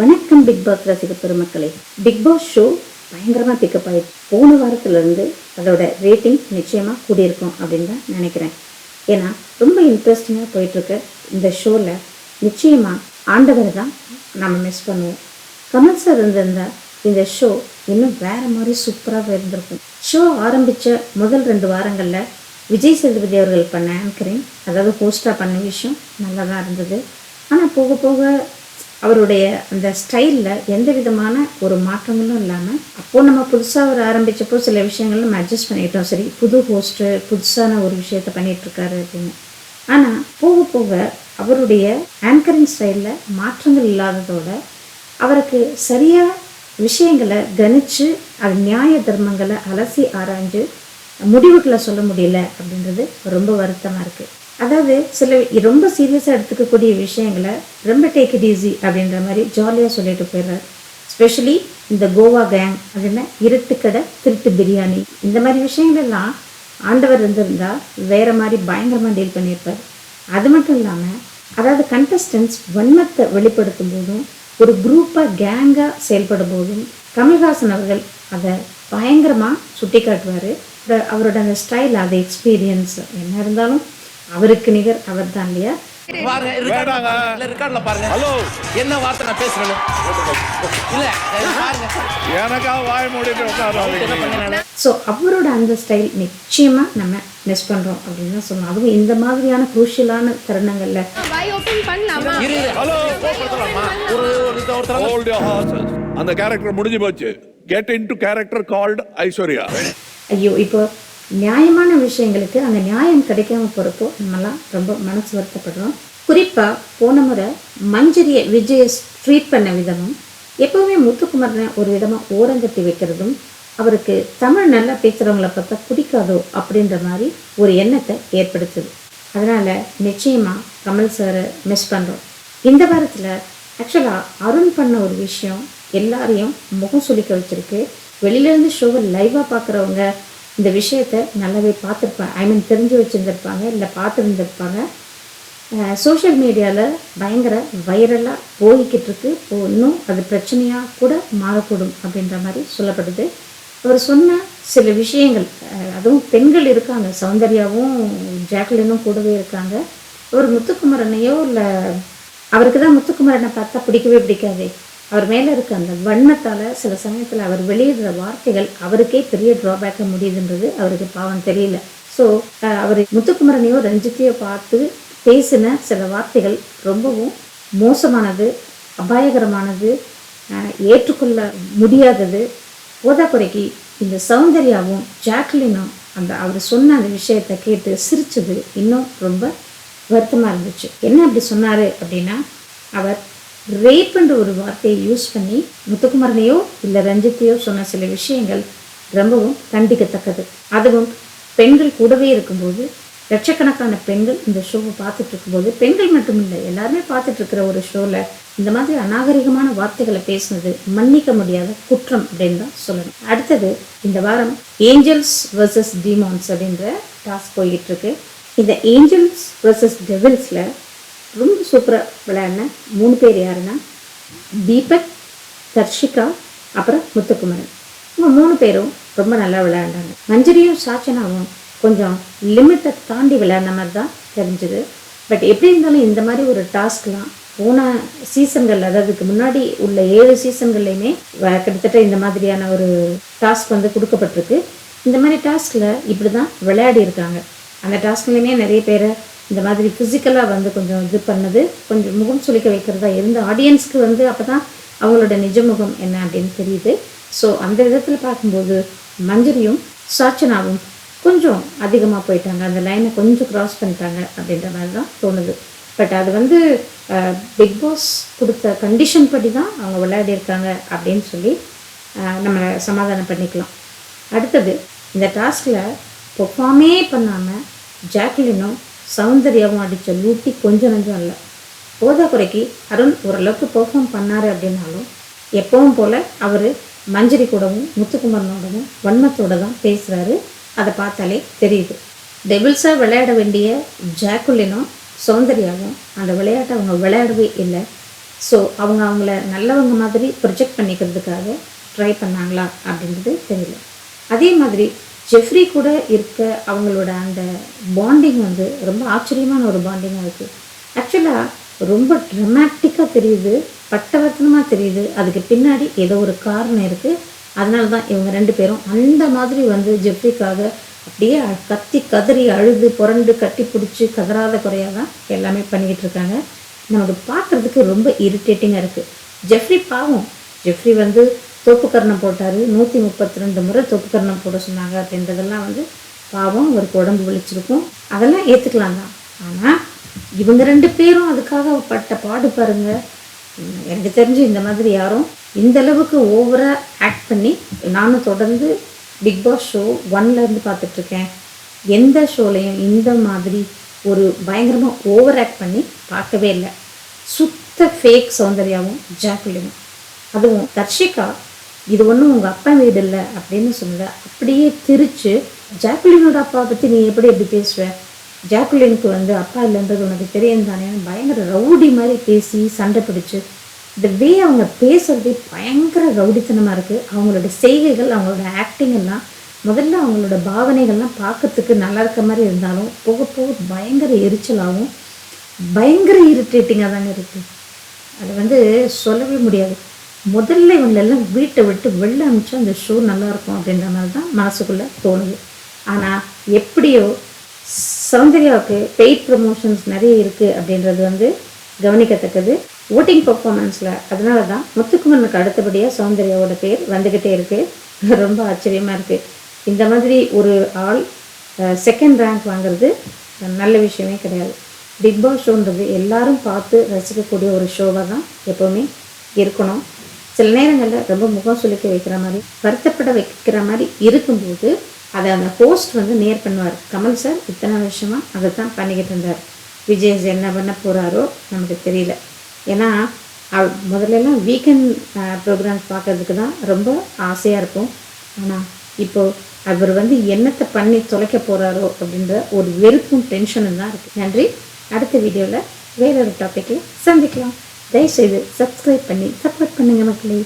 வணக்கம் big pass ரசிக பெருமக்களே. பிக் பாஸ் ஷோ பயங்கரமாக பிக்கப் ஆகிடுச்சு போன வாரத்துலேருந்து அதோட ரேட்டிங் நிச்சயமாக கூடியிருக்கும் அப்படின்னு தான் நினைக்கிறேன். ஏன்னா ரொம்ப இன்ட்ரெஸ்டிங்காக போயிட்டுருக்கு இந்த ஷோவில் நிச்சயமாக ஆண்டவர் தான் நம்ம மிஸ் பண்ணுவோம். கமல் சார் இருந்திருந்தால் இந்த ஷோ இன்னும் வேறு மாதிரி சூப்பராக இருந்திருக்கும். ஷோ ஆரம்பித்த முதல் ரெண்டு வாரங்களில் விஜய் சேதுபதி அவர்கள் பண்ண ஆங்கரிங் அதாவது ஹோஸ்டாக பண்ண விஷயம் நல்லா தான் இருந்தது. ஆனால் போக போக அவருடைய அந்த ஸ்டைலில் எந்த விதமான ஒரு மாற்றங்களும் இல்லாமல் அப்போது நம்ம புதுசாக அவர் ஆரம்பித்தப்போ சில விஷயங்கள் நம்ம அட்ஜஸ்ட் பண்ணிட்டோம் சரி புது ஹோஸ்ட்டு புதுசான ஒரு விஷயத்த பண்ணிகிட்ருக்காரு அப்படின்னு. ஆனால் போக போக அவருடைய ஆங்கரிங் ஸ்டைலில் மாற்றங்கள் இல்லாததோட அவருக்கு சரியாக விஷயங்களை கணிச்சு அது நியாய தர்மங்களை அலசி ஆராய்ஞ்சு முடிவுகளை சொல்ல முடியல அப்படின்றது ரொம்ப வருத்தமாக இருக்குது அதாவது சில ரொம்ப சீரியஸாக எடுத்துக்கக்கூடிய விஷயங்களை ரொம்ப டேக் இட் ஈஸி அப்படின்ற மாதிரி ஜாலியாக சொல்லிட்டு போயிடுறாரு. ஸ்பெஷலி இந்த கோவா கேங் அப்படின்னா இருட்டுக்கடை திருட்டு பிரியாணி. இந்த மாதிரி விஷயங்கள்லாம் ஆண்டவர் இருந்திருந்தால் வேறு மாதிரி பயங்கரமாக டீல் பண்ணியிருப்பார். அது மட்டும் இல்லாமல் அதாவது கண்டஸ்டன்ஸ் வன்மத்தை வெளிப்படுத்தும் போதும் ஒரு குரூப்பாக கேங்காக செயல்படும் போதும் கமல்ஹாசன் அவர்கள் அதை பயங்கரமாக சுட்டி காட்டுவார் அவரோட அந்த ஸ்டைல் அது எக்ஸ்பீரியன்ஸ் என்ன இருந்தாலும் அவருக்கு நிகர் அவர் தான் இல்லையா என்ன வார்த்தை நான் பேசுறேன் ஸோ அவரோட அந்த ஸ்டைல் நிச்சயமாக நம்ம மிஸ் பண்ணுறோம் அப்படின்னு தான் சொல்லணும். அதுவும் இந்த மாதிரியான குரூஷியலான தருணங்களில். அந்த கேரக்டர் முடிஞ்சு போச்சு. Get into character called Aishwarya ஐயோ இப்போ நியாயமான விஷயங்களுக்கு அந்த நியாயம் கிடைக்காம போகிறப்போ நம்மலாம் ரொம்ப மனசு வருத்தப்படுறோம். குறிப்பாக போன முறை மஞ்சரியை விஜயை ட்ரீட் பண்ண விதமும் எப்போவுமே முத்துக்குமரனை ஒரு விதமாக ஓரங்கட்டி வைக்கிறதும் அவருக்கு தமிழ் நல்லா பேசுகிறவங்கள பார்த்தா பிடிக்காதோ அப்படின்ற மாதிரி ஒரு எண்ணத்தை ஏற்படுத்துது. அதனால் நிச்சயமாக கமல் சாரை மிஸ் பண்ணுறோம் இந்த வாரத்தில் ஆக்சுவலாக அருண் பண்ண ஒரு விஷயம் எல்லாரையும் முகம் சுளிக்க வச்சிருக்கு. வெளியிலேருந்து ஷோவை லைவாக பார்க்குறவங்க இந்த விஷயத்த நல்லாவே பார்த்துருப்பாங்க ஐ மீன் தெரிஞ்சு வச்சுருந்துருப்பாங்க இல்லை பார்த்துருந்துருப்பாங்க. சோஷியல் மீடியாவில் பயங்கர வைரலாக போய்கிட்டு இருக்கு இப்போ இன்னும் அது பிரச்சனையாக கூட மாறக்கூடும் அப்படின்ற மாதிரி சொல்லப்படுது. அவர் சொன்ன சில விஷயங்கள் அதுவும் பெண்கள் இருக்காங்க. சௌந்தர்யாவும் ஜாக்லினும் கூடவே இருக்காங்க. ஒரு முத்துக்குமரனையோ இல்லை அவருக்கு தான் முத்துக்குமரனை பார்த்தா பிடிக்கவே பிடிக்காதே. அவர் மேலே இருக்க அந்த வன்மத்தால் சில சமயத்தில் அவர் வெளியிடுற வார்த்தைகள் அவருக்கே பெரிய ட்ராபேக்காக முடியுதுன்றது அவருக்கு பாவம் தெரியல. ஸோ அவர் முத்துக்குமரனையோ ரஞ்சித்தையோ பார்த்து பேசின சில வார்த்தைகள் ரொம்பவும் மோசமானது அபாயகரமானது ஏற்றுக்கொள்ள முடியாதது. போதாக்குறைக்கு இந்த சௌந்தர்யாவும் ஜாக்லினும் அந்த அவர் சொன்ன அந்த விஷயத்தை கேட்டு சிரிச்சது இன்னும் ரொம்ப வருத்தமாக இருந்துச்சு. என்ன அப்படி சொன்னார் அப்படின்னா அவர் ரேப்புன்ற ஒரு வார்த்தையை யூஸ் பண்ணி முத்துக்குமரனையோ இல்லை ரஞ்சித்தையோ சொன்ன சில விஷயங்கள் ரொம்பவும் கண்டிக்கத்தக்கது. அதுவும் பெண்கள் கூடவே இருக்கும்போது லட்சக்கணக்கான பெண்கள் இந்த ஷோவை பார்த்துட்டு இருக்கும்போது பெண்கள் மட்டும் இல்லை எல்லாருமே பார்த்துட்டு இருக்கிற ஒரு ஷோவில் இந்த மாதிரி அநாகரிகமான வார்த்தைகளை பேசுனது மன்னிக்க முடியாத குற்றம் அப்படின்னு தான் சொல்லணும். அடுத்தது இந்த வாரம் ஏஞ்சல்ஸ் வர்சஸ் டிமான்ஸ் அப்படின்ற டாஸ்க் போய்கிட்டு இருக்கு இந்த ஏஞ்சல்ஸ் வர்சஸ் டெவில்ஸில் ரொம்ப சூப்பராக விளையாடின மூணு பேர் யாருன்னா தீபக் தர்ஷிகா அப்புறம் முத்துக்குமரன். இவங்க மூணு பேரும் ரொம்ப நல்லா விளையாண்டாங்க. மஞ்சரியும் சாச்சனாவும் கொஞ்சம் லிமிட்டை தாண்டி விளையாடின மாதிரி தான் தெரிஞ்சுது. பட் எப்படி இருந்தாலும் இந்த மாதிரி ஒரு டாஸ்க்லாம் போன சீசன்கள் அதாவதுக்கு முன்னாடி உள்ள ஏழு சீசன்கள்லையுமே கிட்டத்தட்ட இந்த மாதிரியான ஒரு டாஸ்க் வந்து கொடுக்கப்பட்டிருக்கு. இந்த மாதிரி டாஸ்கில் இப்படி தான் விளையாடி இருக்காங்க. அந்த டாஸ்க்லையுமே நிறைய பேரை இந்த மாதிரி ஃபிசிக்கலாக வந்து கொஞ்சம் இது பண்ணது. கொஞ்சம் முகம் சுளிக்க வைக்கிறதா இருந்த ஆடியன்ஸ்க்கு வந்து அப்போ தான் அவங்களோட நிஜ முகம் என்ன அப்படின்னு தெரியுது. ஸோ அந்த விதத்தில் பார்க்கும்போது மஞ்சரியும் சாச்சனாவும் கொஞ்சம் அதிகமாக போயிட்டாங்க. அந்த லைனை கொஞ்சம் க்ராஸ் பண்ணிட்டாங்க அப்படின்ற மாதிரி தான் தோணுது. பட் அது வந்து பிக் பாஸ் கொடுத்த கண்டிஷன் படி தான் அவங்க விளையாடிருக்காங்க அப்படின்னு சொல்லி நம்ம சமாதானம் பண்ணிக்கலாம். அடுத்தது இந்த டாஸ்கில் பெர்ஃபார்மே பண்ணாமல் ஜாக்லினும் சௌந்தர்யாவும் அடித்த லூட்டி கொஞ்சம் நஞ்சம் இல்லை போதாக்குறைக்கு அருண் ஓரளவுக்கு பெர்ஃபார்ம் பண்ணார் அப்படின்னாலும் எப்பவும் போல் அவர் மஞ்சரி கூடவும் முத்துக்குமரனோடவும் வன்மத்தோட தான் பேசுகிறாரு அதை பார்த்தாலே தெரியுது. டெபிள்ஸாக விளையாட வேண்டிய ஜாக்குலினும் சௌந்தர்யாவும் அந்த விளையாட்டை அவங்க விளையாடவே இல்லை. ஸோ அவங்க அவங்கள நல்லவங்க மாதிரி ப்ரொஜெக்ட் பண்ணிக்கிறதுக்காக ட்ரை பண்ணாங்களா அப்படின்றது தெரியல. அதே மாதிரி ஜெஃப்ரி கூட இருக்க அவங்களோட அந்த பாண்டிங் வந்து ரொம்ப ஆச்சரியமான ஒரு பாண்டிங்காக இருக்குது ஆக்சுவலாக ரொம்ப ட்ரமாட்டிக்காக தெரியுது பட்டவர்த்தனமாக தெரியுது. அதுக்கு பின்னாடி ஏதோ ஒரு காரணம் இருக்குது அதனால தான் இவங்க ரெண்டு பேரும் அந்த மாதிரி வந்து ஜெஃப்ரிக்காக அப்படியே கத்தி கதறி அழுது புரண்டு கட்டி பிடிச்சி கதறாத குறையாக தான் எல்லாமே பண்ணிக்கிட்டு இருக்காங்க. நமக்கு பார்க்குறதுக்கு ரொம்ப இரிட்டேட்டிங்காக இருக்குது ஜெஃப்ரி பாவம். ஜெஃப்ரி வந்து தோப்புக்கரணம் போட்டார். நூற்றி முப்பத்தி ரெண்டு முறை தோப்புக்கரணம் போட சொன்னாங்க. அப்படின்றதெல்லாம் வந்து பாவம் அவருக்கு உடம்பு வலிச்சிருக்கும். அதெல்லாம் ஏற்றுக்கலாம் தான். ஆனால் இவங்க ரெண்டு பேரும் அதுக்காக பட்ட பாடு பாருங்க. எனக்கு தெரிஞ்சு இந்த மாதிரி யாரும் இந்த அளவுக்கு ஓவராக ஆக்ட் பண்ணி நானும் தொடர்ந்து பிக் பாஸ் ஷோ ஒன்லேருந்து பார்த்துட்ருக்கேன் எந்த ஷோலையும் இந்த மாதிரி ஒரு பயங்கரமாக ஓவர் ஆக்ட் பண்ணி பார்க்கவே இல்லை. சுத்த ஃபேக் சௌந்தர்யாவும் ஜாக்குலியும் அதுவும் தர்ஷிகா இது ஒன்றும் உங்கள் அப்பா வீடு இல்லை அப்படின்னு சொன்னத அப்படியே திரிச்சு ஜாக்குலினோட அப்பாவை பற்றி நீ எப்படி எப்படி பேசுவ? ஜாக்குலினுக்கு வந்து அப்பா இல்லைன்றது உனக்கு தெரியும் தானே? பயங்கர ரவுடி மாதிரி பேசி சண்டை பிடிச்சு இந்த வே அவங்க பேசுகிறதே பயங்கர ரவுடித்தனமாக இருக்குது அவங்களோட செய்கைகள் அவங்களோட ஆக்டிங் எல்லாம் முதல்ல அவங்களோட பாவனைகள்லாம் பார்க்கறதுக்கு நல்லா இருக்க மாதிரி இருந்தாலும் போக போக பயங்கர எரிச்சலாகவும் பயங்கர இரிட்டேட்டிங்காக தாங்க இருக்குது அது வந்து சொல்லவே முடியாது. முதல்ல இவங்களெல்லாம் வீட்டை விட்டு வெளில அனுப்பிச்சா அந்த ஷோ நல்லாயிருக்கும் அப்படின்ற மாதிரி தான் மனசுக்குள்ளே தோணுது. ஆனால் எப்படியோ சௌந்தர்யாவுக்கு பெய்ட் ப்ரமோஷன்ஸ் நிறைய இருக்குது அப்படின்றது வந்து கவனிக்கத்தக்கது. ஓட்டிங் பர்ஃபார்மன்ஸில் அதனால தான் முத்துக்குமனுக்கு அடுத்தபடியாக சௌந்தர்யாவோட பேர் வந்துக்கிட்டே இருக்குது ரொம்ப ஆச்சரியமாக இருக்குது இந்த மாதிரி ஒரு ஆள் செகண்ட் ரேங்க் வாங்குறது நல்ல விஷயமே கிடையாது. பிக் பாஸ் ஷோன்றது எல்லாரும் பார்த்து ரசிக்கக்கூடிய ஒரு ஷோவாக தான் எப்போவுமே இருக்கணும். சில நேரங்களில் ரொம்ப முகம் சுளிக்க வைக்கிற மாதிரி வருத்தப்பட வைக்கிற மாதிரி இருக்கும்போது அதை அந்த ஹோஸ்ட் வந்து நேர் பண்ணுவார். கமல் சார் இத்தனை வருஷமாக அதை தான் பண்ணிக்கிட்டு இருந்தார். விஜய் என்ன பண்ண போகிறாரோ நமக்கு தெரியல. ஏன்னா முதல்லலாம் வீக்கெண்ட் ப்ரோக்ராம்ஸ் பார்க்கறதுக்கு தான் ரொம்ப ஆசையாக இருக்கும். ஆனால் இப்போது அவர் வந்து என்னத்தை பண்ணி தொலைக்க போகிறாரோ அப்படின்ற ஒரு வெறுப்பும் டென்ஷனும் தான் இருக்குது நன்றி. அடுத்த வீடியோவில் வேறொரு டாப்பிக்கில் சந்திக்கலாம். தயவுசெய்து சப்ஸ்கிரைப் பண்ணி சப்போர்ட் பண்ணுங்கள் மக்களே.